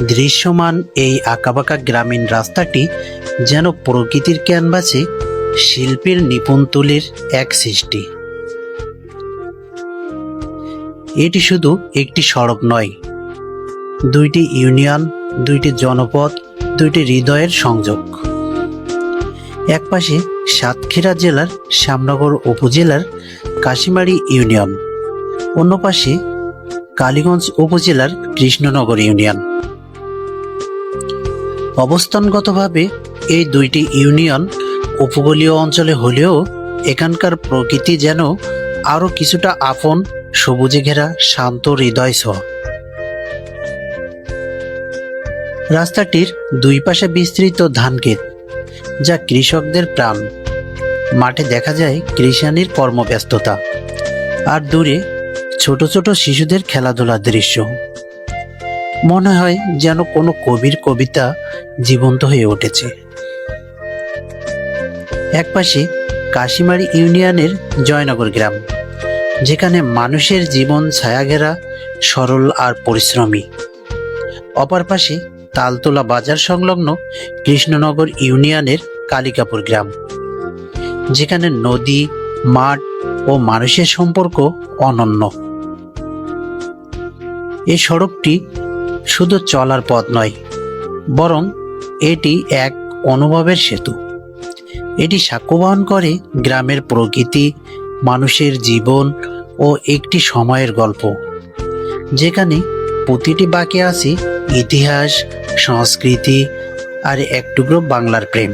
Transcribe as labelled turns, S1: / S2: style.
S1: দৃশ্যমান এই আঁকাবাঁকা গ্রামীণ রাস্তাটি যেন প্রকৃতির ক্যানভাসে শিল্পীর নিপুণ তুলির এক সৃষ্টি। এটি শুধু একটি সড়ক নয়, দুইটি ইউনিয়ন, দুইটি জনপদ, দুইটি হৃদয়ের সংযোগ। একপাশে সাতক্ষীরা জেলার শ্যামনগর উপজেলার কাশিমারি ইউনিয়ন, অন্য পাশে কালীগঞ্জ উপজেলার কৃষ্ণনগর ইউনিয়ন। অবস্থানগতভাবে এই দুইটি ইউনিয়ন উপকূলীয় অঞ্চলে হলেও এখানকার প্রকৃতি যেন আরও কিছুটা আপন, সবুজে ঘেরা, শান্ত হৃদয় ছোঁয়া রাস্তাটির দুই পাশে বিস্তৃত ধানক্ষেত যা কৃষকদের প্রাণ। মাঠে দেখা যায় কৃষানির কর্মব্যস্ততা। আর দূরে ছোট ছোট শিশুদের খেলাধুলার দৃশ্য। মনে হয় যেন কোনো কবির কবিতা জীবন্ত হয়ে উঠেছে। একপাশে কাশিমারি ইউনিয়নের জয়নগর গ্রাম, যেখানে মানুষের জীবন ছায়াঘেরা, সরল আর পরিশ্রমী। অপর পাশে তালতলা বাজার সংলগ্ন কৃষ্ণনগর ইউনিয়নের কালিকাপুর গ্রাম, যেখানে নদী, মাঠ ও মানুষের সম্পর্ক অনন্য। এই সড়কটি শুধু চলার পথ নয়, বরং এটি এক অনুভবের সেতু। এটি সাক্ষ্য বহন করে গ্রামের প্রকৃতি, মানুষের জীবন ও একটি সময়ের গল্প। যেখানে প্রতিটি বাকি আছে ইতিহাস, সংস্কৃতি আর এক টুকরো বাংলার প্রেম।